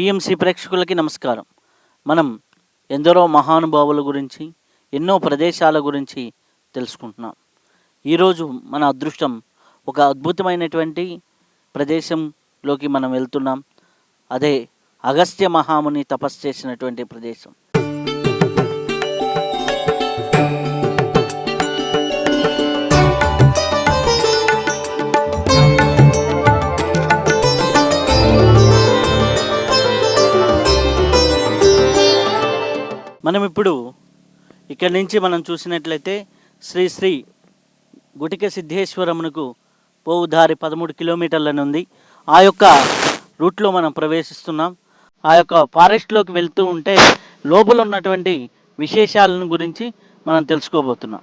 PMC ప్రేక్షకులకి నమస్కారం. మనం ఎందరో మహానుభావుల గురించి ఎన్నో ప్రదేశాల గురించి తెలుసుకుంటున్నాం. ఈరోజు మన అదృష్టం ఒక అద్భుతమైనటువంటి ప్రదేశంలోకి మనం వెళ్తున్నాం. అదే అగస్త్య మహాముని తపస్సు చేసినటువంటి ప్రదేశం. మనం ఇప్పుడు ఇక్కడి నుంచి మనం చూసినట్లయితే శ్రీ శ్రీ గుటిక సిద్ధేశ్వరమునకు పోవు దారి పదమూడు కిలోమీటర్లను ఉంది. ఆ యొక్క రూట్లో మనం ప్రవేశిస్తున్నాం. ఆ యొక్క ఫారెస్ట్లోకి వెళ్తూ ఉంటే లోపల ఉన్నటువంటి విశేషాలను గురించి మనం తెలుసుకోబోతున్నాం.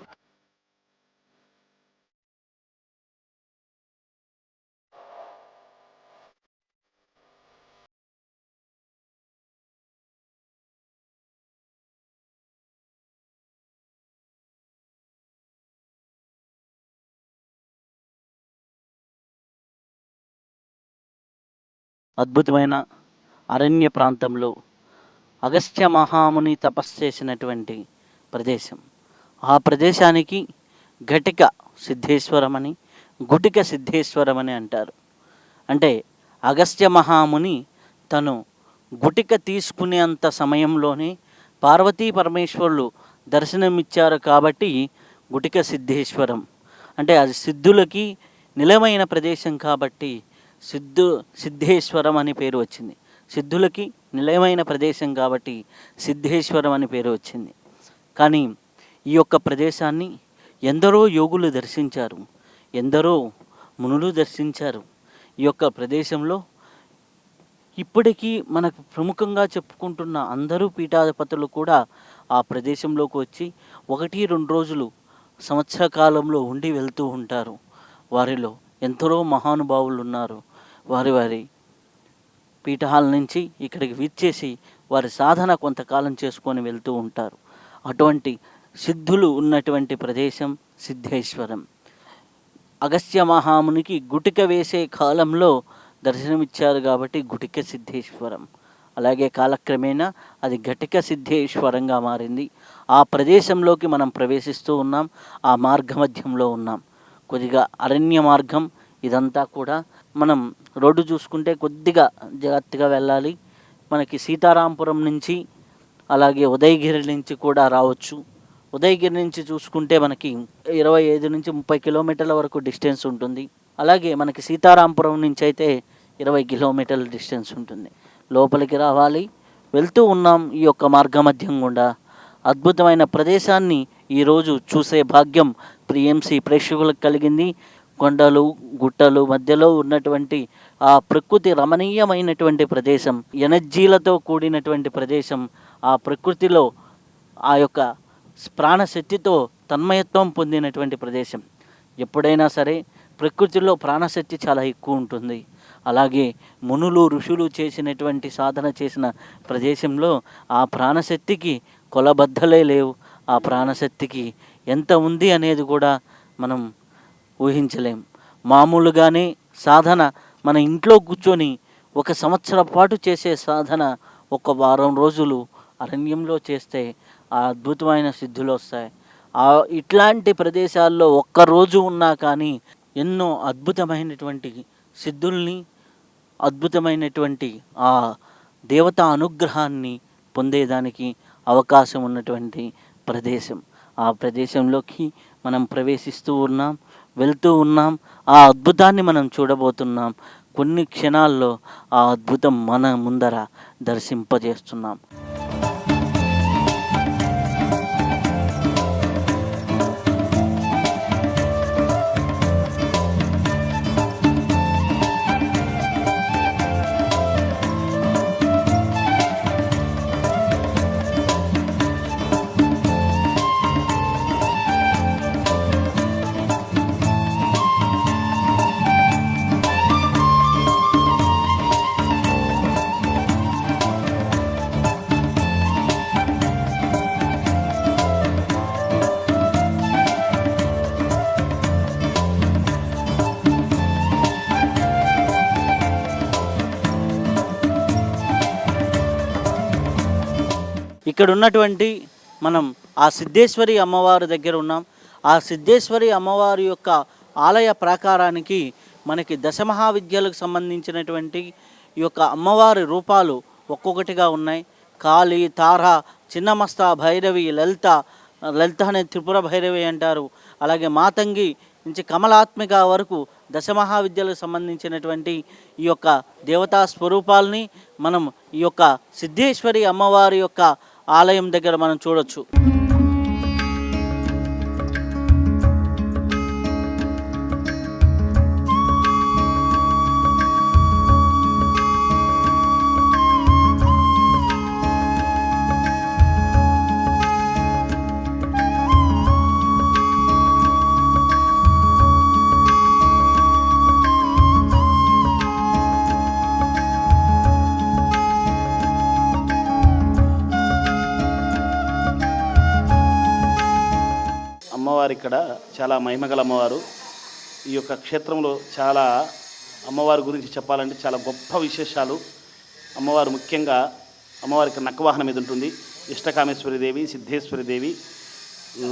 అద్భుతమైన అరణ్య ప్రాంతంలో అగస్త్య మహాముని తపస్సు చేసినటువంటి ప్రదేశం. ఆ ప్రదేశానికి ఘటిక సిద్ధేశ్వరం అని గుటిక సిద్ధేశ్వరం అని అంటారు. అంటే అగస్త్య మహాముని తను గుటిక తీసుకునేంత సమయంలోనే పార్వతీ పరమేశ్వరులు దర్శనమిచ్చారు కాబట్టి గుటిక సిద్ధేశ్వరం. అంటే అది సిద్ధులకి నిలమైన ప్రదేశం కాబట్టి సిద్ధు సిద్ధేశ్వరం అని పేరు వచ్చింది. సిద్ధులకి నిలయమైన ప్రదేశం కాబట్టి సిద్ధేశ్వరం అని పేరు వచ్చింది. కానీ ఈ యొక్క ప్రదేశాన్ని ఎందరో యోగులు దర్శించారు ఎందరో మునులు దర్శించారు. ఈ యొక్క ప్రదేశంలో ఇప్పటికీ మనకు ప్రముఖంగా చెప్పుకుంటున్న అందరూ పీఠాధిపతులు కూడా ఆ ప్రదేశంలోకి వచ్చి ఒకటి రెండు రోజులు సంవత్సర కాలంలో ఉండి వెళ్తూ ఉంటారు. వారిలో ఎందరో మహానుభావులు ఉన్నారు. వారి వారి పీఠాల నుంచి ఇక్కడికి విచ్చేసి వారి సాధన కొంతకాలం చేసుకొని వెళ్తూ ఉంటారు. అటువంటి సిద్ధులు ఉన్నటువంటి ప్రదేశం సిద్ధేశ్వరం. అగస్త్య మహామునికి గుటిక వేసే కాలంలో దర్శనమిచ్చారు కాబట్టి గుటిక సిద్ధేశ్వరం. అలాగే కాలక్రమేణా అది ఘటిక సిద్ధేశ్వరంగా మారింది. ఆ ప్రదేశంలోకి మనం ప్రవేశిస్తూ ఉన్నాం ఆ మార్గ మధ్యంలో ఉన్నాం. కొద్దిగా అరణ్య మార్గం ఇదంతా కూడా మనం రోడ్డు చూసుకుంటే కొద్దిగా జాగ్రత్తగా వెళ్ళాలి. మనకి సీతారాంపురం నుంచి అలాగే ఉదయగిరి నుంచి కూడా రావచ్చు. ఉదయగిరి నుంచి చూసుకుంటే మనకి ఇరవై ఐదు నుంచి ముప్పై కిలోమీటర్ల వరకు డిస్టెన్స్ ఉంటుంది. అలాగే మనకి సీతారాంపురం నుంచి అయితే ఇరవై కిలోమీటర్ల డిస్టెన్స్ ఉంటుంది. లోపలికి రావాలి. వెళ్తూ ఉన్నాం ఈ యొక్క మార్గమధ్యం గుండా అద్భుతమైన ప్రదేశాన్ని ఈరోజు చూసే భాగ్యం ప్రియంసి ప్రేక్షకులకు కలిగింది. కొండలు గుట్టలు మధ్యలో ఉన్నటువంటి ఆ ప్రకృతి రమణీయమైనటువంటి ప్రదేశం ఎనర్జీలతో కూడినటువంటి ప్రదేశం ఆ ప్రకృతిలో ఆ యొక్క ప్రాణశక్తితో తన్మయత్వం పొందినటువంటి ప్రదేశం. ఎప్పుడైనా సరే ప్రకృతిలో ప్రాణశక్తి చాలా ఎక్కువ ఉంటుంది. అలాగే మునులు ఋషులు చేసినటువంటి సాధన చేసిన ప్రదేశంలో ఆ ప్రాణశక్తికి కొలబద్దలే లేవు. ఆ ప్రాణశక్తికి ఎంత ఉంది అనేది కూడా మనం ఊహించలేం. మామూలుగానే సాధన మన ఇంట్లో కూర్చొని ఒక సంవత్సరం పాటు చేసే సాధన ఒక వారం రోజులు అరణ్యంలో చేస్తే ఆ అద్భుతమైన సిద్ధులు వస్తాయి. ఆ ఇట్లాంటి ప్రదేశాల్లో ఒక్కరోజు ఉన్నా కానీ ఎన్నో అద్భుతమైనటువంటి సిద్ధుల్ని అద్భుతమైనటువంటి ఆ దేవతా అనుగ్రహాన్ని పొందేదానికి అవకాశం ఉన్నటువంటి ప్రదేశం. ఆ ప్రదేశంలోకి మనం ప్రవేశిస్తూ ఉన్నాం. వెళ్తూ ఉన్నాం. ఆ అద్భుతాన్ని మనం చూడబోతున్నాం. కొన్ని క్షణాల్లో ఆ అద్భుతం మన ముందర దర్శింపజేస్తున్నాం. ఇక్కడ ఉన్నటువంటి మనం ఆ సిద్ధేశ్వరి అమ్మవారి దగ్గర ఉన్నాం. ఆ సిద్ధేశ్వరి అమ్మవారి యొక్క ఆలయ ప్రాకారానికి మనకి దశమహావిద్యలకు సంబంధించినటువంటి ఈ యొక్క అమ్మవారి రూపాలు ఒక్కొక్కటిగా ఉన్నాయి. కాళి తార చిన్నమస్త భైరవి లలిత లలిత అనే త్రిపుర భైరవి అంటారు. అలాగే మాతంగి నుంచి కమలాత్మిక వరకు దశమహావిద్యలకు సంబంధించినటువంటి ఈ యొక్క దేవతా స్వరూపాలని మనం ఈ యొక్క సిద్ధేశ్వరి అమ్మవారి యొక్క ఆలయం దగ్గర మనం చూడొచ్చు. ఇక్కడ చాలా మహిమగల అమ్మవారు. ఈ యొక్క క్షేత్రంలో చాలా అమ్మవారి గురించి చెప్పాలంటే చాలా గొప్ప విశేషాలు. అమ్మవారు ముఖ్యంగా అమ్మవారికి నక్కవాహనం మీద ఉంటుంది. ఇష్టకామేశ్వరి దేవి సిద్ధేశ్వరి దేవి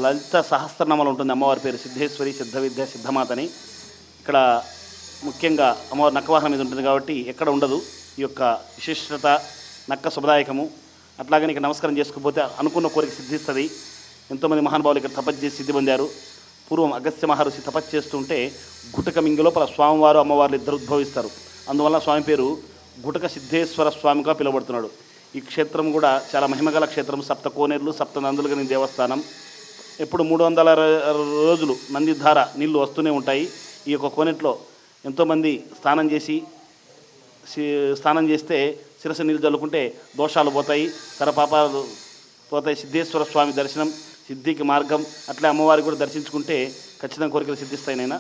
లలిత సహస్రనామాలు ఉంటుంది అమ్మవారి పేరు సిద్ధేశ్వరి సిద్ధ విద్య సిద్ధమాతని. ఇక్కడ ముఖ్యంగా అమ్మవారి నక్కవాహనం మీద ఉంటుంది కాబట్టి ఎక్కడ ఉండదు. ఈ యొక్క విశిష్టత నక్క శుభదాయకము. అట్లాగని ఇక్కడ నమస్కారం చేసుకుపోతే అనుకున్న కోరిక సిద్ధిస్తుంది. ఎంతోమంది మహానుభావులు ఇక్కడ తపస్సు చేసి సిద్ధి పొందారు. పూర్వం అగస్త్య మహర్షి తపస్సు చేస్తుంటే గుటక మింగిలోపల స్వామివారు అమ్మవార్లు ఇద్దరు ఉద్భవిస్తారు. అందువల్ల స్వామి పేరు గుటక సిద్ధేశ్వర స్వామిగా పిలువబడుతున్నాడు. ఈ క్షేత్రం కూడా చాలా మహిమగల క్షేత్రం. సప్త కోనేరులు సప్త నందులు కలిగిన దేవస్థానం. ఎప్పుడు మూడు వందల రోజులు రోజులు నందిధార నీళ్ళు వస్తూనే ఉంటాయి. ఈ యొక్క కోనేట్లో ఎంతోమంది స్నానం చేసి స్నానం చేస్తే శిరస్సు నీళ్ళు చల్లుకుంటే దోషాలు పోతాయి. తన పాపాలు పోతాయి. సిద్ధేశ్వర స్వామి దర్శనం సిద్ధికి మార్గం అట్లా అమ్మవారి కూడా దర్శించుకుంటే ఖచ్చితంగా కోరికలు సిద్ధిస్తాయి నైనా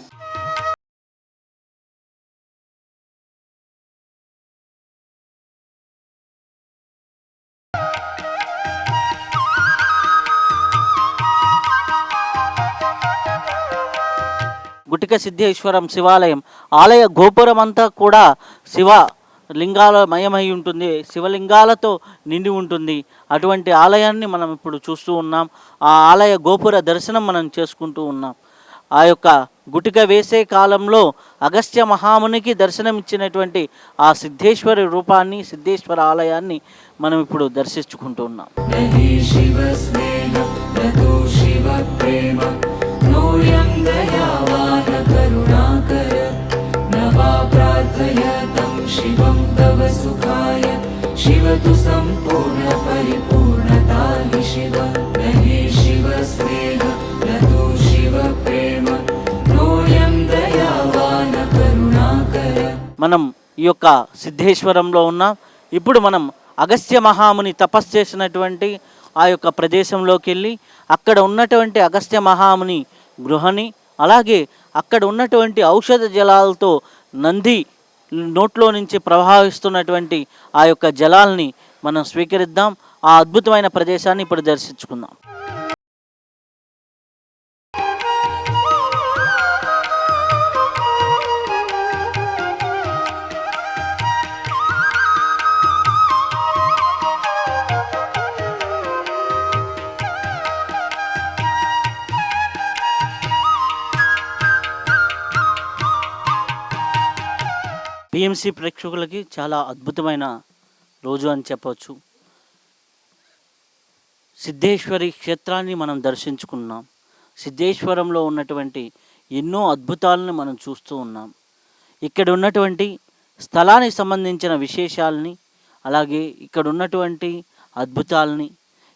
గుటిక సిద్ధేశ్వరం శివాలయం. ఆలయ గోపురం అంతా కూడా శివ లింగాల మయమై ఉంటుంది శివలింగాలతో నిండి ఉంటుంది. అటువంటి ఆలయాన్ని మనం ఇప్పుడు చూస్తూ ఉన్నాం. ఆ ఆలయ గోపుర దర్శనం మనం చేసుకుంటూ ఉన్నాం. ఆ యొక్క గుటిక వేసే కాలంలో అగస్త్య మహామునికి దర్శనమిచ్చినటువంటి ఆ సిద్ధేశ్వరి రూపాన్ని సిద్ధేశ్వర ఆలయాన్ని మనం ఇప్పుడు దర్శించుకుంటూ ఉన్నాం. नहि शिवस्नेह नतो शिवप्रेम नोऽयं दयावान करुणाकर न वा प्रार्थयतं शिवं तव सुखाय शिव तु सम्पूर्णपरिपूर्णता हि शिव नहि शिवस्नेह नतो शिवप्रेम नोऽयं दयावान करुणाकर మనం ఈ యొక్క సిద్ధేశ్వరంలో ఉన్నాం ఇప్పుడు మనం అగస్త్య మహాముని తపస్సు చేసినటువంటి ఆ యొక్క ప్రదేశంలోకి వెళ్ళి అక్కడ ఉన్నటువంటి అగస్త్య మహాముని గృహని అలాగే అక్కడ ఉన్నటువంటి ఔషధ జలాలతో నంది నోట్లో నుంచి ప్రవహిస్తున్నటువంటి ఆ యొక్క జలాల్ని మనం స్వీకరిద్దాం. ఆ అద్భుతమైన ప్రదేశాన్ని ఇప్పుడు దర్శించుకుందాం. పిఎంసి ప్రేక్షకులకి చాలా అద్భుతమైన రోజు అని చెప్పవచ్చు. సిద్ధేశ్వరి క్షేత్రాన్ని మనం దర్శించుకున్నాం. సిద్ధేశ్వరంలో ఉన్నటువంటి ఎన్నో అద్భుతాలను మనం చూస్తూ ఉన్నాం. ఇక్కడ ఉన్నటువంటి స్థలానికి సంబంధించిన విశేషాలని అలాగే ఇక్కడ ఉన్నటువంటి అద్భుతాలని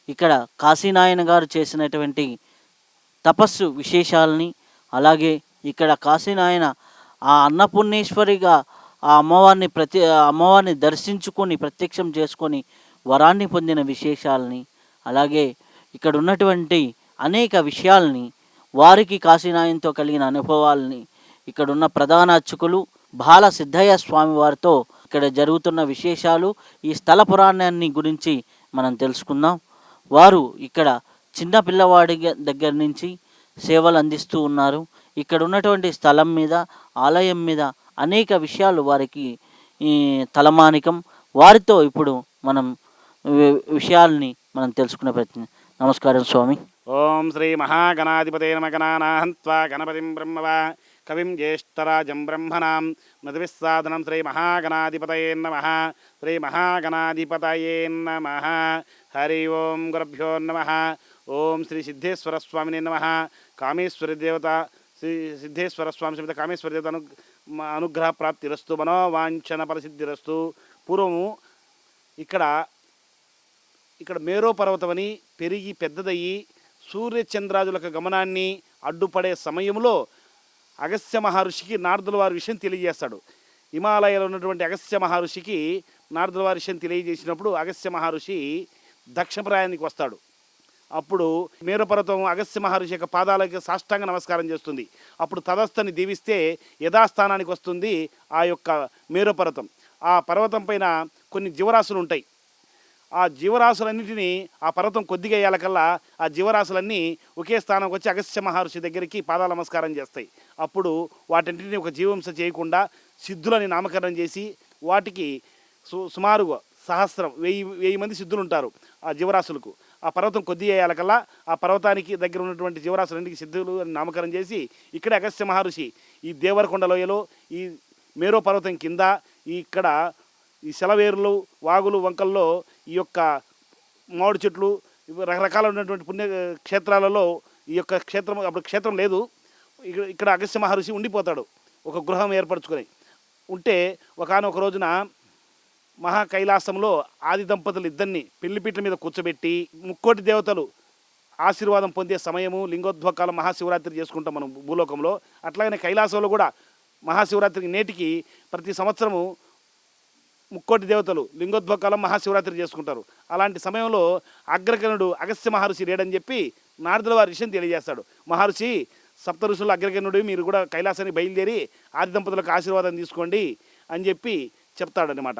ఇక్కడ కాశీనాయన గారు చేసినటువంటి తపస్సు విశేషాలని అలాగే ఇక్కడ కాశీనాయన ఆ అన్నపూర్ణేశ్వరిగా ఆ అమ్మవారిని ప్రతి అమ్మవారిని దర్శించుకొని ప్రత్యక్షం చేసుకొని వరాన్ని పొందిన విశేషాలని అలాగే ఇక్కడ ఉన్నటువంటి అనేక విషయాల్ని వారికి కాశీనాయంతో కలిగిన అనుభవాల్ని ఇక్కడ ఉన్న ప్రధాన అర్చకులు బాల సిద్ధయ్య స్వామి వారితో ఇక్కడ జరుగుతున్న విశేషాలు ఈ స్థల పురాణాన్ని గురించి మనం తెలుసుకుందాం. వారు ఇక్కడ చిన్న పిల్లవాడి దగ్గర నుంచి సేవలు అందిస్తూ ఉన్నారు. ఇక్కడ ఉన్నటువంటి స్థలం మీద ఆలయం మీద అనేక విషయాలు వారికి ఈ తలమానికం. వారితో ఇప్పుడు మనం విషయాల్ని మనం తెలుసుకునే ప్రయత్నం. నమస్కారం స్వామి. ఓం శ్రీ మహాగణాధిపతే నమ. గణానాహంత్వా గణపతిం బ్రహ్మవా. కవిం జ్యేష్ఠరాజం బ్రహ్మణాం. నదివిస్సాదనం శ్రీ మహాగణాధిపతయే నమ. శ్రీ మహాగణాధిపతయే నమ. హరి ఓం గురుభ్యో నమ. ఓం శ్రీ సిద్ధేశ్వర స్వామిని నమ. కామేశ్వరి దేవత శ్రీ సిద్ధేశ్వర స్వామి సమేత కామేశ్వర దేవత అను మ- అనుగ్రహ ప్రాప్తిరస్తు మనోవాంఛన ఫలసిద్ధిరస్తు పూర్వము ఇక్కడ ఇక్కడ మేరో పర్వతమని పెరిగి పెద్దదయ్యి సూర్యచంద్రాదులకు గమనాన్ని అడ్డుపడే సమయంలో అగస్య మహర్షికి నారదుల వారి విషయం తెలియజేస్తాడు. హిమాలయాలో ఉన్నటువంటి అగస్య మహర్షికి నారదుల వారి విషయం తెలియజేసినప్పుడు అగస్య మహర్షి దక్షిణప్రాయానికి వస్తాడు. అప్పుడు మేరుపర్వతం అగస్త్య మహర్షి యొక్క పాదాలకి సాష్టాంగ నమస్కారం చేస్తుంది. అప్పుడు తదస్థని దీవిస్తే యథాస్థానానికి వస్తుంది ఆ యొక్క మేరుపర్వతం. ఆ పర్వతం పైన కొన్ని జీవరాశులు ఉంటాయి. ఆ జీవరాశులన్నింటినీ ఆ పర్వతం కొద్దిగా వేయాలకల్లా ఆ జీవరాశులన్నీ ఒకే స్థానంకి వచ్చి అగస్త్య మహర్షి దగ్గరికి పాదాల నమస్కారం చేస్తాయి. అప్పుడు వాటింటిని ఒక జీవంస చేయకుండా సిద్ధులని నామకరణం చేసి వాటికి సు సుమారుగా సహస్రం వెయ్యి వెయ్యి మంది సిద్ధులు ఉంటారు ఆ జీవరాశులకు. ఆ పర్వతం కొద్ది అయ్యాలకల్లా ఆ పర్వతానికి దగ్గర ఉన్నటువంటి జీవరాశులన్నిటికీ సిద్ధులు అని నామకరణం చేసి ఇక్కడే అగస్త్య మహర్షి ఈ దేవరకొండ లోయలో ఈ మేరో పర్వతం కింద ఇక్కడ ఈ సెలవేరులు వాగులు వంకల్లో ఈ యొక్క మామిడి చెట్లు రకరకాల ఉన్నటువంటి పుణ్య క్షేత్రాలలో ఈ యొక్క క్షేత్రం అప్పుడు క్షేత్రం లేదు. ఇక్కడ ఇక్కడ అగస్త్య మహర్షి ఉండిపోతాడు. ఒక గృహం ఏర్పరచుకొని. ఉంటే ఒకనొక రోజున మహా కైలాసంలో ఆది దంపతులు ఇద్దరిని పెళ్ళిపీట్ల మీద కూర్చోబెట్టి ముక్కోటి దేవతలు ఆశీర్వాదం పొందే సమయము లింగోద్భకాలం మహాశివరాత్రి చేసుకుంటాం మనం భూలోకంలో. అట్లాగనే కైలాసంలో కూడా మహాశివరాత్రికి నేటికి ప్రతి సంవత్సరము ముక్కోటి దేవతలు లింగోద్వకాలం మహాశివరాత్రి చేసుకుంటారు. అలాంటి సమయంలో అగ్రగణుడు అగస్త్య మహర్షి లేడని చెప్పి నారదుల వారి విషయం తెలియజేస్తాడు. మహర్షి సప్త ఋషులు అగ్రగణుడు మీరు కూడా కైలాసానికి బయలుదేరి ఆది దంపతులకు ఆశీర్వాదం తీసుకోండి అని చెప్పి చెప్తాడనమాట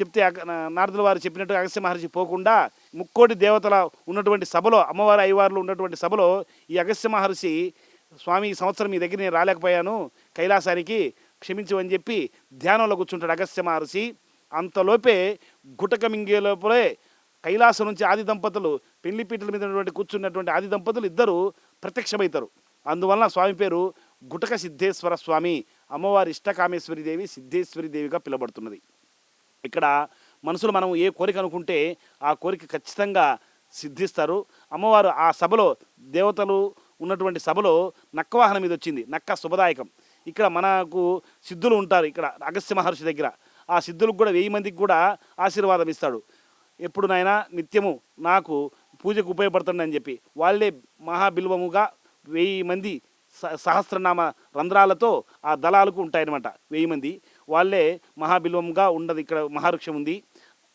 చెప్తే అగ- నారదుల వారు చెప్పినట్టు అగస్త్య మహర్షి పోకుండా ముక్కోటి దేవతల ఉన్నటువంటి సభలో అమ్మవారి అయ్యవార్లు ఉన్నటువంటి సభలో ఈ అగస్త్య మహర్షి స్వామి ఈ సంవత్సరం మీ దగ్గర నేను రాలేకపోయాను కైలాసానికి క్షమించమని చెప్పి ధ్యానంలో కూర్చుంటాడు అగస్త్య మహర్షి. అంతలోపే గుటక మింగే లోపలే కైలాసం నుంచి ఆది దంపతులు పెళ్ళి పీటల మీద ఉన్నటువంటి కూర్చున్నటువంటి ఆది దంపతులు ఇద్దరు ప్రత్యక్షమవుతారు. అందువలన స్వామి పేరు గుటక సిద్ధేశ్వర స్వామి. అమ్మవారి ఇష్టకామేశ్వరి దేవి సిద్ధేశ్వరి దేవిగా పిలువబడుతున్నది. ఇక్కడ మనసులో మనం ఏ కోరిక అనుకుంటే ఆ కోరిక ఖచ్చితంగా సిద్ధిస్తారు. అమ్మవారు ఆ సభలో దేవతలు ఉన్నటువంటి సభలో నక్కవాహనం మీద వచ్చింది. నక్క శుభదాయకం. ఇక్కడ మనకు సిద్ధులు ఉంటారు ఇక్కడ అగస్త్య మహర్షి దగ్గర. ఆ సిద్ధులకు కూడా వెయ్యి మందికి కూడా ఆశీర్వాదం ఇస్తాడు. ఎప్పుడు నాయన నిత్యము నాకు పూజకు ఉపయోగపడుతుందని చెప్పి. వాళ్ళే మహాబిల్వముగా వెయ్యి మంది స- సహస్రనామ రంధ్రాలతో ఆ దళాలకు ఉంటాయన్నమాట. వెయ్యి మంది. వాళ్ళే మహాబిల్వంగా ఉండదు ఇక్కడ మహావృక్షం ఉంది.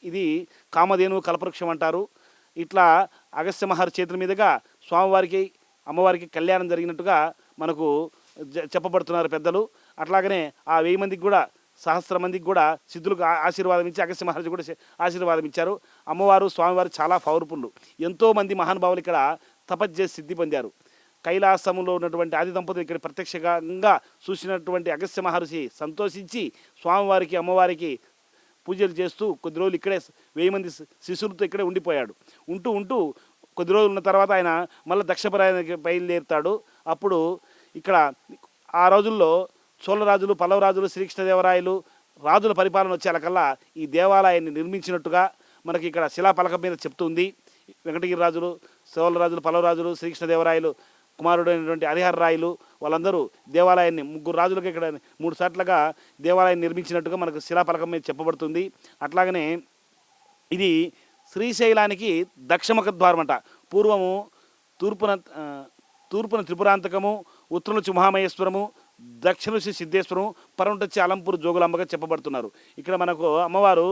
ఇది కామధేను కల్పవృక్షం అంటారు. ఇట్లా అగస్త్య మహర్షి చేతుల మీదుగా స్వామివారికి అమ్మవారికి కళ్యాణం జరిగినట్టుగా మనకు చెప్పబడుతున్నారు పెద్దలు. అట్లాగనే ఆ వెయ్యి మందికి కూడా సహస్ర మందికి కూడా సిద్ధులకు ఆశీర్వాదం ఇచ్చి అగస్త్య మహర్షి కూడా ఆశీర్వాదం ఇచ్చారు. అమ్మవారు స్వామివారు చాలా పవర్ఫుల్. ఎంతోమంది మహానుభావులు ఇక్కడ తపస్సు సిద్ధి పొందారు. కైలాసములో ఉన్నటువంటి ఆది దంపతులు ఇక్కడ ప్రత్యక్షంగా చూసినటువంటి అగస్త్య మహర్షి సంతోషించి స్వామివారికి అమ్మవారికి పూజలు చేస్తూ కొద్ది రోజులు ఇక్కడే వెయ్యి మంది శిష్యులతో ఇక్కడే ఉండిపోయాడు. ఉంటూ ఉంటూ కొద్ది రోజులు ఉన్న తర్వాత ఆయన మళ్ళీ దక్షపరాయణకి బయలుదేరుతాడు. అప్పుడు ఇక్కడ ఆ రోజుల్లో చోళరాజులు పల్లవరాజులు శ్రీకృష్ణదేవరాయలు రాజుల పరిపాలన వచ్చేలకల్లా ఈ దేవాలయాన్ని నిర్మించినట్టుగా మనకి ఇక్కడ శిలాపలకం మీద చెప్తుంది వెంకటగిరి రాజులు చోళరాజులు పల్లవరాజులు శ్రీకృష్ణదేవరాయలు కుమారుడు అయినటువంటి హరిహర రాయలు వాళ్ళందరూ దేవాలయాన్ని ముగ్గురు రాజులకు ఇక్కడ మూడు సార్లుగా దేవాలయాన్ని నిర్మించినట్టుగా మనకు శిలాఫలకం మీద చెప్పబడుతుంది. అట్లాగనే ఇది శ్రీశైలానికి దక్షిణముఖ ద్వారం అంట. పూర్వము తూర్పున తూర్పున త్రిపురాంతకము ఉత్తరం నుంచి మహామహేశ్వరము దక్షిణ నుంచి సిద్ధేశ్వరం పరం అలంపూర్ జోగులమ్మగా చెప్పబడుతున్నారు. ఇక్కడ మనకు అమ్మవారు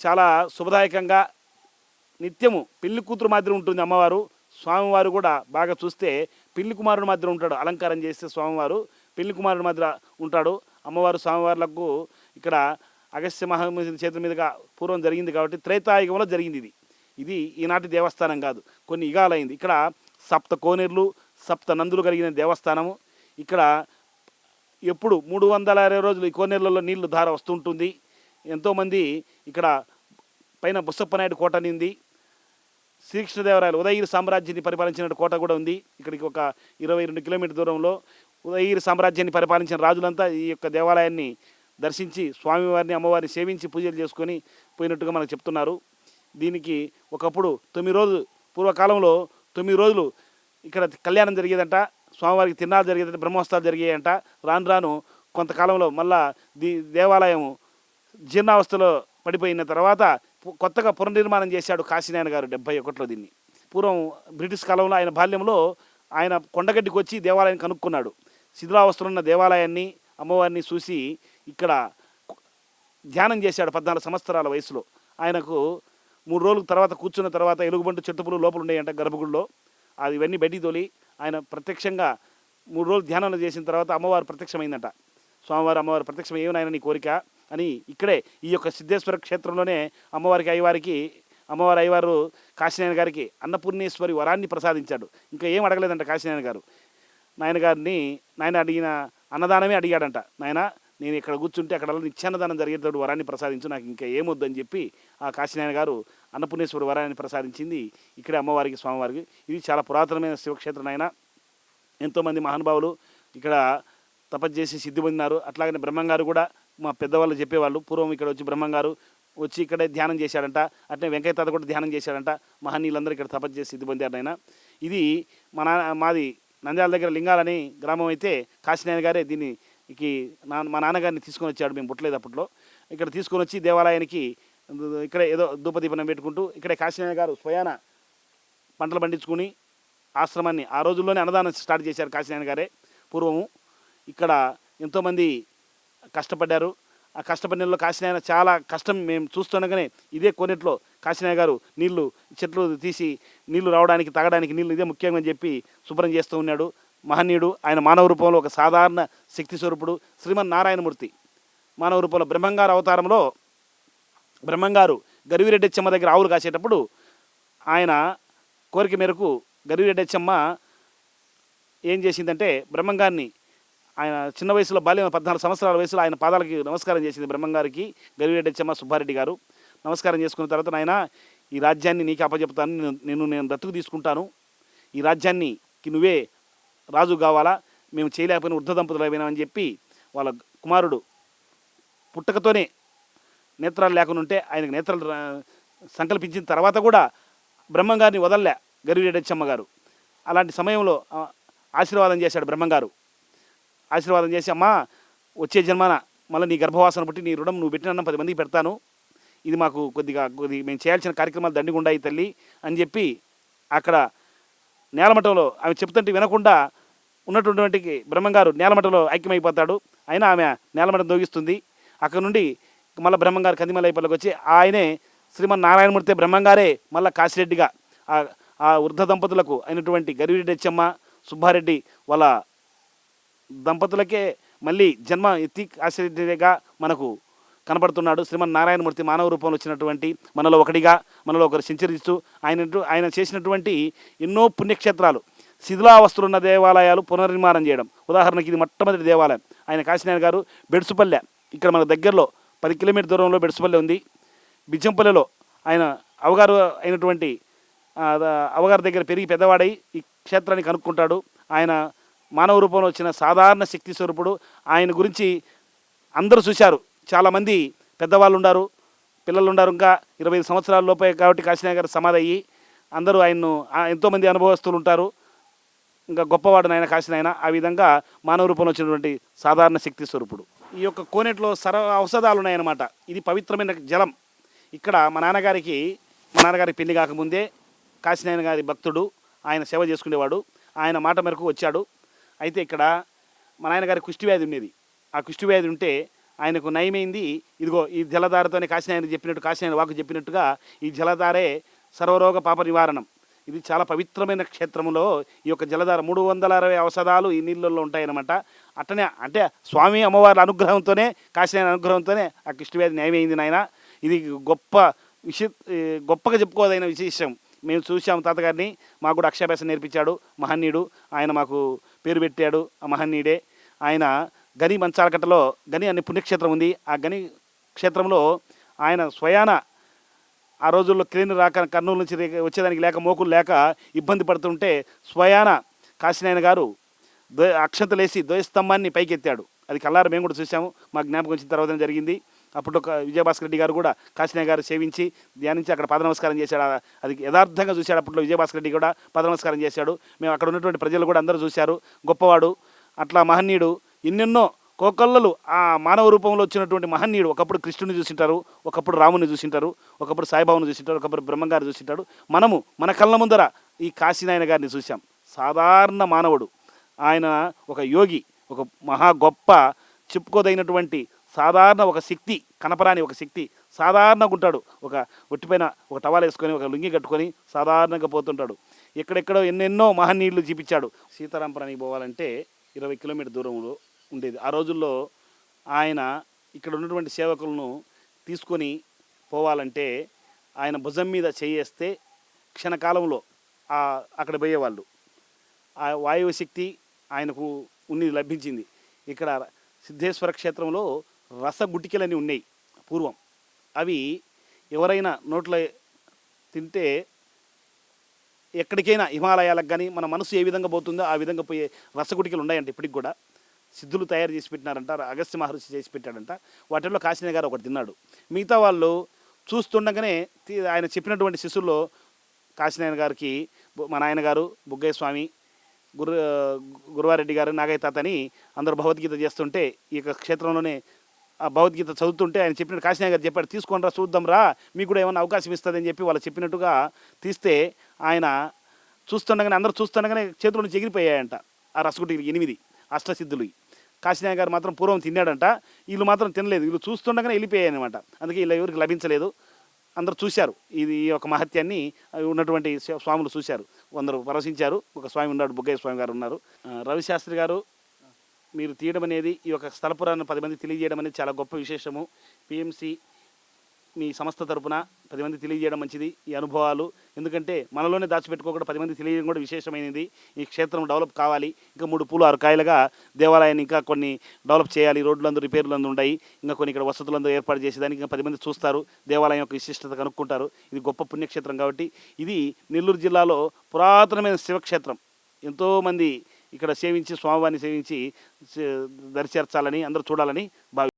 చాలా శుభదాయకంగా నిత్యము పెళ్ళి కూతురు మాదిరి ఉంటుంది అమ్మవారు. స్వామివారు కూడా బాగా చూస్తే పిల్లి కుమారుడు మధ్య ఉంటాడు అలంకారం చేస్తే స్వామివారు పిల్లి కుమారుడు మధ్య ఉంటాడు. అమ్మవారు స్వామివార్లకు ఇక్కడ అగస్త్య మహాముని చేతుల మీదుగా పూర్వం జరిగింది కాబట్టి త్రేతాయుగంలో జరిగింది ఇది. ఇది ఈనాటి దేవస్థానం కాదు కొన్ని యుగాలైంది. ఇక్కడ సప్త కోనేర్లు సప్త నందులు కలిగిన దేవస్థానము. ఇక్కడ ఎప్పుడు మూడు వందల అరవై రోజులు ఈ కోనేరులలో నీళ్ళు ధార వస్తుంటుంది. ఎంతోమంది ఇక్కడ పైన బుసప్పనాయుడు కోట నింది. శ్రీకృష్ణదేవరాయలు ఉదయగిరి సామ్రాజ్యాన్ని పరిపాలించిన కోట కూడా ఉంది. ఇక్కడికి ఒక ఇరవై రెండు కిలోమీటర్ దూరంలో ఉదయగిరి సామ్రాజ్యాన్ని పరిపాలించిన రాజులంతా ఈ యొక్క దేవాలయాన్ని దర్శించి స్వామివారిని అమ్మవారిని సేవించి పూజలు చేసుకొని పోయినట్టుగా మనకు చెప్తున్నారు. దీనికి ఒకప్పుడు తొమ్మిది రోజులు పూర్వకాలంలో తొమ్మిది రోజులు ఇక్కడ కళ్యాణం జరిగేదంట స్వామివారికి తిన్నాలు జరిగేదంట బ్రహ్మోత్సవాలు జరిగాయంట. రాను రాను కొంతకాలంలో మళ్ళా దీ దేవాలయం జీర్ణావస్థలో పడిపోయిన తర్వాత కొత్తగా పునర్నిర్మాణం చేశాడు కాశీనాయన గారు డెబ్బై ఒకటిలో దీన్ని. పూర్వం బ్రిటిష్ కాలంలో ఆయన బాల్యంలో ఆయన కొండగడ్డికి వచ్చి దేవాలయాన్ని కనుక్కున్నాడు. శిథిలావస్థలో ఉన్న దేవాలయాన్ని అమ్మవారిని చూసి ఇక్కడ ధ్యానం చేశాడు పద్నాలుగు సంవత్సరాల వయసులో. ఆయనకు మూడు రోజుల తర్వాత కూర్చున్న తర్వాత ఎలుగుబంటు చెట్టుపులు లోపల ఉండేయంట గర్భగుడిలో. అది ఇవన్నీ బయటికి తోలి ఆయన ప్రత్యక్షంగా మూడు రోజులు ధ్యానం చేసిన తర్వాత అమ్మవారు ప్రత్యక్షమైందట. స్వామివారు అమ్మవారు ప్రత్యక్షం ఏమైనా నీ కోరిక. అని ఇక్కడే ఈ యొక్క సిద్ధేశ్వర క్షేత్రంలోనే అమ్మవారికి అయ్యవారికి అమ్మవారి అయ్యవారు కాశీనాయన గారికి అన్నపూర్ణేశ్వరి వరాన్ని ప్రసాదించాడు. ఇంకా ఏం అడగలేదంట కాశీనాయన గారు. నాయన గారిని నాయన అడిగిన అన్నదానమే అడిగాడంట. నాయన నేను ఇక్కడ కూర్చుంటే అక్కడ నిత్యాన్నదానం జరిగేటప్పుడు వరాన్ని ప్రసాదించు నాకు ఇంకా ఏమొద్దని చెప్పి ఆ కాశీనాయన గారు అన్నపూర్ణేశ్వరి వరాన్ని ప్రసాదించింది ఇక్కడే అమ్మవారికి స్వామివారికి. ఇది చాలా పురాతనమైన శివక్షేత్రం అయినా ఎంతోమంది మహానుభావులు ఇక్కడ తపస్సు చేసి సిద్ధి పొందినారు. అట్లాగనే బ్రహ్మంగారు కూడా మా పెద్దవాళ్ళు చెప్పేవాళ్ళు పూర్వం ఇక్కడ వచ్చి బ్రహ్మంగారు వచ్చి ఇక్కడే ధ్యానం చేశాడంట అట్నే వెంకయ్య తాత కూడా ధ్యానం చేశాడంట మహనీయులందరూ ఇక్కడ తపస్సు చేసి సిద్ధి పొందారు ఆయన ఇది మా నాన్న మాది నంద్యాల దగ్గర లింగాలని గ్రామం అయితే కాశీనాయన గారే దీన్ని నా మా నాన్నగారిని తీసుకొని వచ్చాడు మేము పుట్టలేదు అప్పట్లో. ఇక్కడ తీసుకొని వచ్చి దేవాలయానికి ఇక్కడే ఏదో ధూపదీపనం పెట్టుకుంటూ ఇక్కడే కాశీనాయన గారు స్వయాన పంటలు పండించుకుని ఆశ్రమాన్ని ఆ రోజుల్లోనే అన్నదానం స్టార్ట్ చేశారు కాశీనాయన గారే పూర్వము. ఇక్కడ ఎంతోమంది కష్టపడ్డారు. ఆ కష్టపడినలో కాశీనాయన చాలా కష్టం మేము చూస్తుండగానే ఇదే కొన్నిట్లో కాశీనాయ గారు నీళ్ళు చెట్లు తీసి నీళ్ళు రావడానికి తాగడానికి నీళ్ళు ఇదే ముఖ్యంగా చెప్పి శుభ్రం చేస్తూ ఉన్నాడు. మహనీయుడు ఆయన మానవ రూపంలో ఒక సాధారణ శక్తి స్వరూపుడు శ్రీమన్ నారాయణమూర్తి మానవ రూపంలో బ్రహ్మంగారు అవతారంలో బ్రహ్మంగారు గరివిరెడ్డి చెమ్మ దగ్గర ఆవులు కాసేటప్పుడు ఆయన కోరిక మేరకు గరివిరెడ్డి చెమ్మ ఏం చేసిందంటే బ్రహ్మంగారిని ఆయన చిన్న వయసులో బాల్యం పద్నాలుగు సంవత్సరాల వయసులో ఆయన పాదాలకి నమస్కారం చేసింది బ్రహ్మంగారికి గరివిరెడ్డి చెమ్మ సుబ్బారెడ్డి గారు. నమస్కారం చేసుకున్న తర్వాత నాయన ఈ రాజ్యాన్ని నీకు అప్పచెప్తాను నేను నేను దత్తుకు తీసుకుంటాను. ఈ రాజ్యాన్నికి నువ్వే రాజు కావాలా? మేము చేయలేకపోయిన వృద్ధ దంపతులు అని చెప్పి వాళ్ళ కుమారుడు పుట్టకతోనే నేత్రాలు లేకుండా ఉంటే ఆయనకు నేత్రాలు సంకల్పించిన తర్వాత కూడా బ్రహ్మంగారిని వదల్లే గరివిరెడ్డచ్చమ్మ గారు. అలాంటి సమయంలో ఆశీర్వాదం చేశాడు బ్రహ్మంగారు. ఆశీర్వాదం చేసి అమ్మా వచ్చే జన్మాన మళ్ళీ నీ గర్భవాసన బట్టి నీ రుణం నువ్వు పెట్టిన పది మందికి పెడతాను. ఇది మాకు కొద్దిగా కొద్ది మేము చేయాల్సిన కార్యక్రమాలు దండిగుండాయి తల్లి అని చెప్పి అక్కడ నేలమట్టంలో ఆమె చెప్తుంటే వినకుండా ఉన్నటువంటి బ్రహ్మంగారు నేలమట్టంలో ఐక్యమైపోతాడు. అయినా ఆమె నేలమఠం దోగిస్తుంది అక్కడ నుండి మళ్ళీ బ్రహ్మంగారు కందిమలైపల్లికి వచ్చి ఆయనే శ్రీమన్ నారాయణమూర్తి బ్రహ్మంగారే మళ్ళీ కాశిరెడ్డిగా. ఆ వృద్ధ దంపతులకు అయినటువంటి గరివిరెడ్డి చెమ్మ సుబ్బారెడ్డి వాళ్ళ దంపతులకే మళ్ళీ జన్మ ఎత్తి ఆశ్చర్యగా మనకు కనపడుతున్నాడు. శ్రీమన్ నారాయణమూర్తి మానవ రూపంలో వచ్చినటువంటి మనలో ఒకటిగా మనలో ఒకరు సంచరిస్తూ ఆయన ఆయన చేసినటువంటి ఎన్నో పుణ్యక్షేత్రాలు శిథిలావస్థలున్న దేవాలయాలు పునర్నిర్మాణం చేయడం. ఉదాహరణకి ఇది మొట్టమొదటి దేవాలయం. ఆయన కాశీనాయన గారు బెడ్సుపల్లె ఇక్కడ మన దగ్గరలో పది కిలోమీటర్ దూరంలో బెడ్సుపల్లె ఉంది. బిజ్జంపల్లెలో ఆయన అవగారు అయినటువంటి అవగారు దగ్గర పెరిగి పెద్దవాడై ఈ క్షేత్రాన్ని కనుక్కుంటాడు. ఆయన మానవ రూపంలో వచ్చిన సాధారణ శక్తి స్వరూపుడు. ఆయన గురించి అందరూ చూశారు. చాలామంది పెద్దవాళ్ళు ఉన్నారు పిల్లలు ఉన్నారు ఇంకా ఇరవై ఐదు సంవత్సరాల లోపే కాబట్టి కాశీనాయ గారు సమాధి అయ్యి అందరూ ఆయన్ను ఎంతోమంది అనుభవస్తులు ఉంటారు. ఇంకా గొప్పవాడు నాయన కాశీనాయన ఆ విధంగా మానవ రూపంలో వచ్చినటువంటి సాధారణ శక్తి స్వరూపుడు. ఈ యొక్క కోనేటిలో సర ఔషధాలు ఉన్నాయన్నమాట. ఇది పవిత్రమైన జలం. ఇక్కడ మా నాన్నగారికి మా నాన్నగారికి పెళ్ళి కాకముందే కాశీనాయన గారి భక్తుడు ఆయన సేవ చేసుకునేవాడు. ఆయన మాట మేరకు వచ్చాడు. అయితే ఇక్కడ మా నాయనగారి కుష్టి వ్యాధి ఉండేది. ఆ కుష్టి వ్యాధి ఉంటే ఆయనకు నయమైంది ఇదిగో ఈ జలధారతోనే కాశీనాయన చెప్పినట్టు కాశీనాయన వాకు చెప్పినట్టుగా ఈ జలధారే సర్వరోగ పాప నివారణం ఇది చాలా పవిత్రమైన క్షేత్రంలో ఈ యొక్క జలధార మూడు వందల అరవై ఔషధాలు ఈ నీళ్ళల్లో ఉంటాయన్నమాట. అట్టనే అంటే స్వామి అమ్మవారి అనుగ్రహంతోనే కాశీనాయన అనుగ్రహంతోనే ఆ కృష్ణవ్యాధి న్యాయమైంది నాయన. ఇది గొప్ప విష గొప్పగా చెప్పుకోదైన విశేషం. మేము చూసాము తాతగారిని మాకు కూడా అక్షరాభ్యాసం నేర్పించాడు మహనీయుడు. ఆయన మాకు పేరు పెట్టాడు ఆ మహనీయుడే. ఆయన గని మంచాలకట్టలో గని అనే పుణ్యక్షేత్రం ఉంది. ఆ గని క్షేత్రంలో ఆయన స్వయాన ఆ రోజుల్లో క్రేన్ రాక కర్నూలు నుంచి వచ్చేదానికి లేక మోకులు లేక ఇబ్బంది పడుతుంటే స్వయాన కాశీనాయన గారు ద్వయ అక్షంతలేసి ద్వయస్తంభాన్ని పైకెత్తాడు. అది కల్లారు మేము కూడా చూసాము మా జ్ఞాపకం వచ్చిన తర్వాత జరిగింది. అప్పుడు ఒక విజయభాస్కర్ రెడ్డి గారు కూడా కాశీనాయ గారు సేవించి ధ్యానించి అక్కడ పద నమస్కారం చేశాడు అది యథార్థంగా చూశాడు అప్పట్లో విజయభాస్కర్ రెడ్డి కూడా పద నమస్కారం చేశాడు. మేము అక్కడ ఉన్నటువంటి ప్రజలు కూడా అందరూ చూశారు. గొప్పవాడు అట్లా మహనీయుడు ఎన్నెన్నో కోకొల్లలు ఆ మానవ రూపంలో వచ్చినటువంటి మహనీయుడు ఒకప్పుడు కృష్ణుని చూసింటారు ఒకప్పుడు రాముని చూసింటారు ఒకప్పుడు సాయిబాబుని చూసింటారు ఒకప్పుడు బ్రహ్మంగారు చూసింటాడు. మనము మన కళ్ళ ముందర ఈ కాశీనాయన గారిని చూసాం సాధారణ మానవుడు. ఆయన ఒక యోగి ఒక మహా గొప్ప చెప్పుకోదగినటువంటి సాధారణ ఒక శక్తి కనపరాని ఒక శక్తి సాధారణంగా ఉంటాడు. ఒక ఒట్టిపైన ఒక టవాల్ వేసుకొని ఒక లుంగి కట్టుకొని సాధారణంగా పోతుంటాడు. ఎక్కడెక్కడో ఎన్నెన్నో మహనీయులు చూపించాడు. సీతారాంపురానికి పోవాలంటే ఇరవై కిలోమీటర్ దూరంలో ఉండేది. ఆ రోజుల్లో ఆయన ఇక్కడ ఉన్నటువంటి సేవకులను తీసుకొని పోవాలంటే ఆయన భుజం మీద చేయేస్తే క్షణకాలంలో అక్కడ పోయేవాళ్ళు. ఆ వాయువు శక్తి ఆయనకు ఉన్ని లభించింది. ఇక్కడ సిద్ధేశ్వర క్షేత్రంలో రసగుటికలని ఉన్నాయి పూర్వం. అవి ఎవరైనా నోట్లో తింటే ఎక్కడికైనా హిమాలయాలకు కానీ మన మనసు ఏ విధంగా పోతుందో ఆ విధంగా పోయే రసగుటికలు ఉన్నాయంట ఇప్పటికి కూడా. సిద్ధులు తయారు చేసి పెట్టినారంట అగస్త్య మహర్షి చేసి పెట్టాడంట. వాటిల్లో కాశీనాయ్ గారు ఒకటి తిన్నాడు. మిగతా వాళ్ళు చూస్తుండగానే ఆయన చెప్పినటువంటి శిష్యుల్లో కాశీనాయన గారికి మా నాయనగారు బుగ్గయ్య స్వామి గురు గురువారెడ్డి గారు నాగయ్య తాతని అందరూ భగవద్గీత చేస్తుంటే ఈ యొక్క క్షేత్రంలోనే భగవద్గీత చదువుతుంటే ఆయన చెప్పినట్టు కాశీనాయ్ గారు చెప్పాడు తీసుకొని రా చూద్దాం రా మీకు కూడా ఏమైనా అవకాశం ఇస్తుందని చెప్పి వాళ్ళు చెప్పినట్టుగా తీస్తే ఆయన చూస్తుండగానే అందరూ చూస్తుండగానే చేతుల నుంచి ఎగిరిపోయాయంట ఆ రసగుటికి ఎనిమిది అష్టసిద్ధులు కాశీనాయ్ గారు మాత్రం పూర్వం తిన్నాడంట వీళ్ళు మాత్రం తినలేదు వీళ్ళు చూస్తుండగానే వెళ్ళిపోయాయి అనమాట అందుకే వీళ్ళ ఎవరికి లభించలేదు. అందరూ చూశారు ఇది ఈ యొక్క మహత్యాన్ని ఉన్నటువంటి స్వాములు చూశారు కొందరు పరవశించారు ఒక స్వామి ఉన్నాడు బుగ్గయ్య స్వామి గారు ఉన్నారు. రవిశాస్త్రి గారు మీరు తీయడం అనేది ఈ యొక్క స్థలపురాన్ని పది మంది తెలియజేయడం అనేది చాలా గొప్ప విశేషము. పిఎంసి మీ సంస్థ తరపున పది మంది తెలియజేయడం మంచిది. ఈ అనుభవాలు ఎందుకంటే మనలోనే దాచిపెట్టుకోకుండా పది మంది తెలియజేయడం కూడా విశేషమైనది. ఈ క్షేత్రం డెవలప్ కావాలి. ఇంకా మూడు పూలు ఆరు కాయలుగా దేవాలయాన్ని ఇంకా కొన్ని డెవలప్ చేయాలి. రోడ్లందు రిపేర్లు అందు ఉన్నాయి ఇంకా కొన్ని ఇక్కడ వసతులందు ఏర్పాటు చేసేదానికి ఇంకా పది మంది చూస్తారు. దేవాలయం యొక్క విశిష్టత కనుక్కుంటారు. ఇది గొప్ప పుణ్యక్షేత్రం కాబట్టి ఇది నెల్లూరు జిల్లాలో పురాతనమైన శివక్షేత్రం. ఎంతోమంది ఇక్కడ సేవించి స్వామివారిని సేవించి దర్శించాలని అందరూ చూడాలని భావి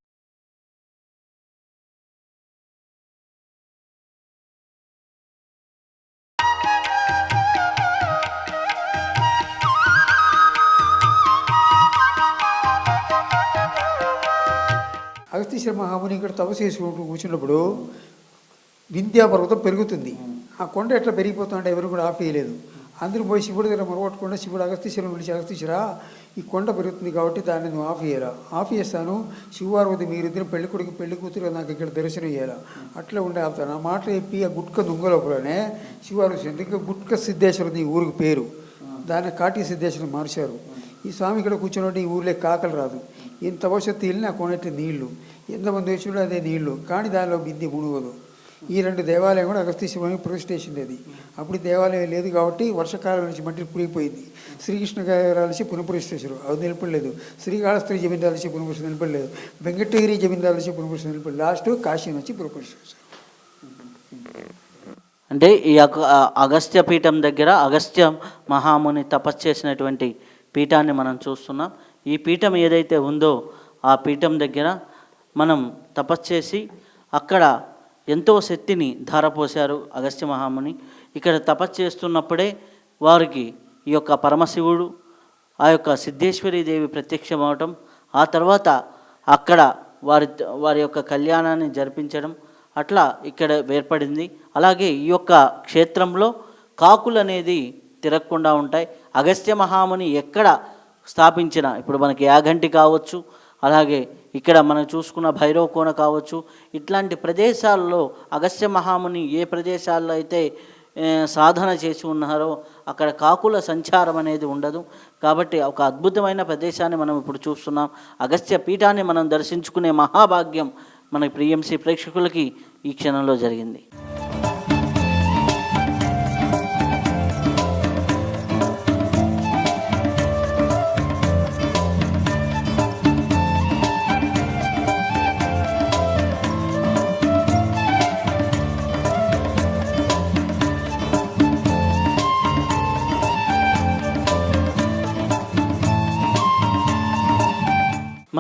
అగస్తీశ్వర మహాముని ఇక్కడ తపస్సు చేసుకుంటూ కూర్చున్నప్పుడు వింధ్యా పర్వతం పెరుగుతుంది. ఆ కొండ ఎట్లా పెరిగిపోతుంటే ఎవరు కూడా ఆపేయలేదు. అందరూ పోయి శివుడి దగ్గర మొరగొట్టకుండా శివుడు అగస్తీశ్వరం పిలిచి అగస్తీశ్వరా ఈ కొండ పెరుగుతుంది కాబట్టి దాన్ని నువ్వు ఆఫ్ చేయరా ఆఫ్ చేస్తాను. శివపార్వతి మీరిద్దరు పెళ్ళి కొడుకు పెళ్ళి కూతురు నాకు ఇక్కడ దర్శనం చేయాలా? అట్లా ఉండే ఆపుతాను. ఆ మాట చెప్పి ఆ గుట్క దుంగలోపలనే శివారు ఎందుకు గుట్క సిద్ధేశ్వరం ఈ ఊరికి పేరు? దాన్ని కాటి సిద్ధేశ్వరం మార్చారు. ఈ స్వామి ఇక్కడ కూర్చున్నట్టు ఈ ఊర్లో కాకలు రాదు. ఇంత భవిష్యత్తు వెళ్ళినా ఆ కొనట్టు నీళ్ళు. ఎంతమంది వచ్చినా అదే నీళ్ళు. కానీ దానిలో బింది మునుగదు ఈ రెండు దేవాలయం కూడా అగస్తీశ్వరం ప్రతిష్ఠించింది అది. అప్పుడు దేవాలయం లేదు కాబట్టి వర్షకాలం నుంచి మట్టి పురిగిపోయింది శ్రీకృష్ణ గారాలసి పునఃప్రతిష్ఠించారు అది నిలబడలేదు. శ్రీకాళహస్త్రి జమీందారులసి పునఃప్రతిష్ఠ నిలబడలేదు. వెంకటగిరి జమీందారులసి పునఃప్రతిష్ఠ నిలబడలేదు. లాస్ట్ కాశీ నుంచి పునఃప్రతిష్ఠేశారు అంటే ఈ అగస్త్య పీఠం దగ్గర అగస్త్య మహాముని తపస్సు చేసినటువంటి పీఠాన్ని మనం చూస్తున్నాం. ఈ పీఠం ఏదైతే ఉందో ఆ పీఠం దగ్గర మనం తపస్సు చేసి అక్కడ ఎంతో శక్తిని ధారపోశారు అగస్త్య మహాముని. ఇక్కడ తపస్సు చేస్తున్నప్పుడే వారికి ఈ యొక్క పరమశివుడు ఆ యొక్క సిద్ధేశ్వరి దేవి ప్రత్యక్షమవటం ఆ తర్వాత అక్కడ వారి వారి యొక్క కళ్యాణాన్ని జరిపించడం అట్లా ఇక్కడ ఏర్పడింది. అలాగే ఈ యొక్క క్షేత్రంలో కాకులు అనేది తిరగకుండా ఉంటాయి. అగస్త్య మహాముని ఎక్కడ స్థాపించిన ఇప్పుడు మనకి యాగంటి కావచ్చు అలాగే ఇక్కడ మనం చూసుకున్న భైరవ కోన కావచ్చు ఇట్లాంటి ప్రదేశాల్లో అగస్త్య మహాముని ఏ ప్రదేశాల్లో అయితే సాధన చేసి ఉన్నారో అక్కడ కాకుల సంచారం అనేది ఉండదు. కాబట్టి ఒక అద్భుతమైన ప్రదేశాన్ని మనం ఇప్పుడు చూస్తున్నాం. అగస్త్య పీఠాన్ని మనం దర్శించుకునే మహాభాగ్యం మన ప్రియంసి ప్రేక్షకులకి ఈ క్షణంలో జరిగింది.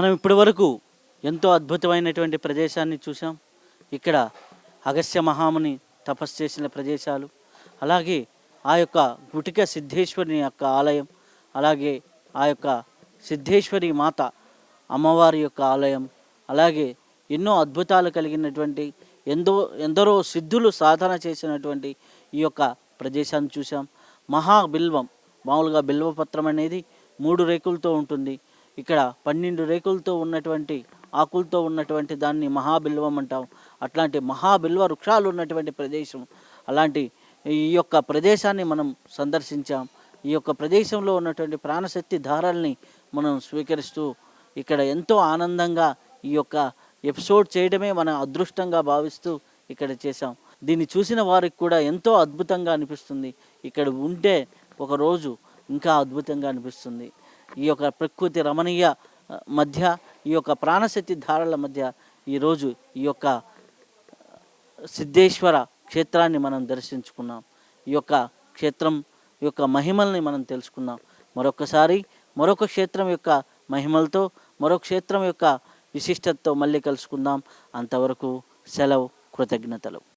మనం ఇప్పటి వరకు ఎంతో అద్భుతమైనటువంటి ప్రదేశాన్ని చూసాం ఇక్కడ అగస్త్య మహాముని తపస్సు చేసిన ప్రదేశాలు అలాగే ఆ యొక్క గుటిక సిద్ధేశ్వరిని యొక్క ఆలయం అలాగే ఆ యొక్క సిద్ధేశ్వరి మాత అమ్మవారి యొక్క ఆలయం అలాగే ఎన్నో అద్భుతాలు కలిగినటువంటి ఎందో ఎందరో సిద్ధులు సాధన చేసినటువంటి ఈ యొక్క ప్రదేశాన్ని చూసాం మహాబిల్వం మామూలుగా బిల్వపత్రం అనేది మూడు రేకులతో ఉంటుంది. ఇక్కడ పన్నెండు రేకులతో ఉన్నటువంటి ఆకులతో ఉన్నటువంటి దాన్ని మహాబిల్వం అంటాం. అట్లాంటి మహాబిల్వ వృక్షాలు ఉన్నటువంటి ప్రదేశం. అలాంటి ఈ యొక్క ప్రదేశాన్ని మనం సందర్శించాం. ఈ యొక్క ప్రదేశంలో ఉన్నటువంటి ప్రాణశక్తి ధారల్ని మనం స్వీకరిస్తూ ఇక్కడ ఎంతో ఆనందంగా ఈ యొక్క ఎపిసోడ్ చేయడమే మన అదృష్టంగా భావిస్తూ ఇక్కడ చేశాం. దీన్ని చూసిన వారికి కూడా ఎంతో అద్భుతంగా అనిపిస్తుంది. ఇక్కడ ఉంటే ఒకరోజు ఇంకా అద్భుతంగా అనిపిస్తుంది. ఈ యొక్క ప్రకృతి రమణీయ మధ్య ఈ యొక్క ప్రాణశక్తి ధారల మధ్య ఈరోజు ఈ యొక్క సిద్ధేశ్వర క్షేత్రాన్ని మనం దర్శించుకున్నాం. ఈ యొక్క క్షేత్రం యొక్క మహిమల్ని మనం తెలుసుకున్నాం. మరొకసారి మరొక క్షేత్రం యొక్క మహిమలతో మరో క్షేత్రం యొక్క విశిష్టతతో మళ్ళీ కలుసుకుందాం. అంతవరకు సెలవు కృతజ్ఞతలు.